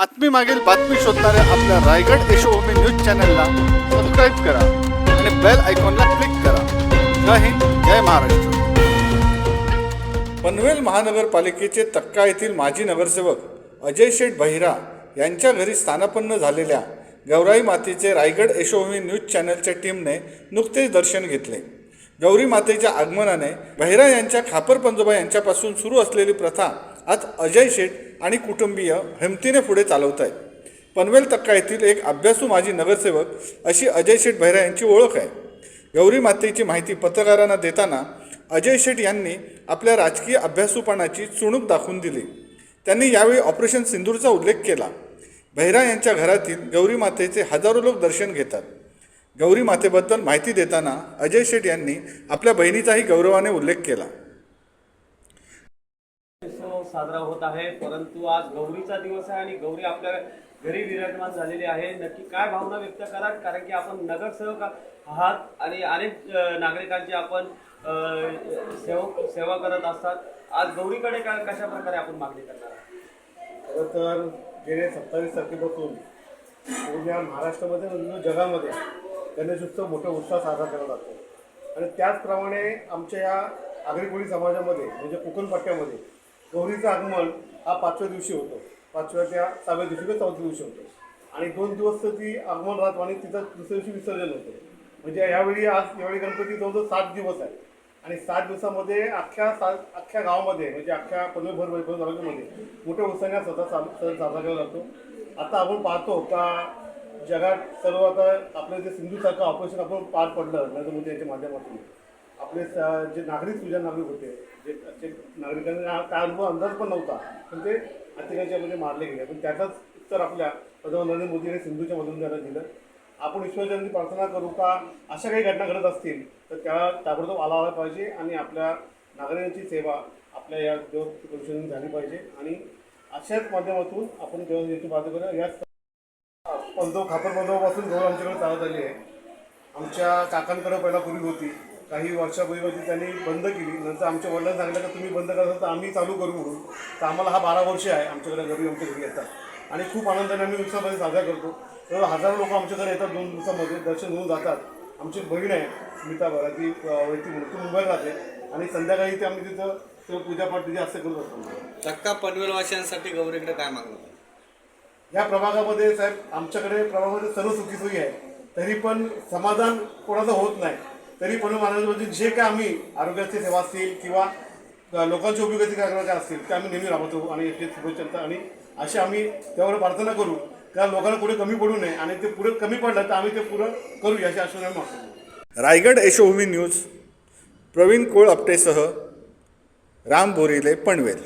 बातमी मागील बातमी शोधणाऱ्या आपल्या रायगड यशोभूमी न्यूज चॅनलला सबस्क्राईब करा आणि बेल आयकॉनला क्लिक करा. जय हिंद जय महाराष्ट्र. पनवेल महानगरपालिकेचे तक्का येथील माजी नगरसेवक अजय शेठ बहिरा यांच्या घरी स्थानापन्न झालेल्या गौराई मातेचे रायगड यशोभूमी न्यूज चॅनलच्या टीमने नुकतेच दर्शन घेतले. गौरी मातेच्या आगमनाने बहिरा यांच्या खापर पंजोबा यांच्यापासून सुरू असलेली प्रथा आज अजय शेठ आणि कुटुंबीय हिमतीने पुढे चालवत आहेत पनवेल तक्का येथील एक अभ्यासू माजी नगरसेवक अशी अजय शेठ भैरा यांची ओळख आहे. गौरी मातेची माहिती पत्रकारांना देताना अजय शेठ यांनी आपल्या राजकीय अभ्यासूपणाची चुणूक दाखवून दिली. त्यांनी यावेळी ऑपरेशन सिंदूरचा उल्लेख केला. भैरा यांच्या घरातील गौरी मातेचे हजारो लोक दर्शन घेतात. गौरी मातेबद्दल माहिती देताना अजय शेठ यांनी आपल्या बहिणीचाही गौरवाने उल्लेख केला. साजरा होत आहे. परंतु आज गौरीचा दिवस आहे आणि गौरी आपल्या घरी विराजमान झालेली आहे. नक्की काय भावना व्यक्त कराल? कारण की आपण नगरसेवक आहात आणि अनेक नागरिकांची आपण अ, सेव सेवा करत असतात. आज गौरीकडे काय कशा प्रकारे आपण मागणी करणार खरं तर गेले सत्तावीस तारखेपासून पूर्ण महाराष्ट्रामध्ये आणि जगामध्ये गणेशोत्सव मोठा उत्साह साजरा केला जातो. आणि त्याचप्रमाणे आमच्या या आगरी कोळी समाजामध्ये म्हणजे कोकण पट्ट्यामध्ये गौरीचं आगमन हा पाचव्या दिवशी होतो. पाचव्या त्या सहाव्या दिवशी किंवा चौथ्या दिवशी होतो. आणि दोन दिवस तर ती आगमन राहतो आणि तिचं दुसऱ्या दिवशी विसर्जन होतं. म्हणजे ह्यावेळी आज यावेळी गणपती जवळजवळ सात दिवस आहे. आणि सात दिवसामध्ये अख्ख्या सात अख्ख्या गावामध्ये म्हणजे अख्ख्या पनवेलभर वैभव तालुक्यामध्ये मोठ्या उत्साहाने स्वतः सतत चालू सण साजरा केला जातो. आता आपण पाहतो का जगात सर्व आता आपलं जे सिंधूसारखं ऑपरेशन आपण पार पडलं नरेंद्र मोदी म्हणजे यांच्या माध्यमातून. आपले स- जे नागरिक सुजाण नागरिक होते जे जे नागरिकांना काय अनुभव अंदाज पण नव्हता. पण ते अतिरेकांच्यामध्ये मारले गेले. पण त्याचाच उत्तर आपल्या पंतप्रधान नरेंद्र मोदी आणि सिंधूच्या मधून त्यांना दिलं. आपण ईश्वरचरणी प्रार्थना करू का? अशा काही घटना घडत असतील तर त्याला ताबडतोब आला आला पाहिजे आणि आपल्या नागरिकांची सेवा आपल्या या देव झाली पाहिजे. आणि अशाच माध्यमातून आपण देवाची बाजू करूया. याच पंजो खापर पंजोपासून गौर आमच्याकडे चालत आली आहे. आमच्या काकांकडे पहिला पूर्वी होती. काही वर्षापूर्वी त्यांनी बंद केली. नंतर आमच्या वडिलांनी सांगितलं का तुम्ही बंद करता तर आम्ही चालू करू म्हणून. तर आम्हाला हा बारा वर्ष आहे आमच्याकडे घरी आमच्या घरी येतात. आणि खूप आनंदाने आम्ही उत्सवामध्ये साजरा करतो. तर हजारो लोक आमच्याकडे येतात दोन दिवसामध्ये दर्शन घेऊन जातात. आमची बहीण आहे स्मिता ती वैती म्हणून ती मुंबईत राहते. आणि संध्याकाळी ते आम्ही तिथं ते पूजापाठ तिथे असं करत असतो. चक्का पनवेलवासियांसाठी गौरीकडे काय मागणं? या प्रभागामध्ये साहेब आमच्याकडे प्रभागामध्ये सर्व सुखी सोयी आहे तरी पण समाधान कोणाचं होत नाही. तरी पण महाराज जे काय आम्ही आरोग्याची सेवा असतील किंवा लोकांच्या लोकांची उपयोगाची कार्यक्रम असतील ते आम्ही नेहमी राबवतो आणि ते शुभेच्छा आणि अशी आम्ही त्यावर प्रार्थना करू. त्या लोकांना पुढे कमी पडू नये आणि ते पुढे कमी पडलं तर आम्ही ते पुढं करू याची आश्वासन आम्ही मागतो रायगड यशोभूमी न्यूज प्रवीण कोळ आपटेसह राम बोरिले पनवेल.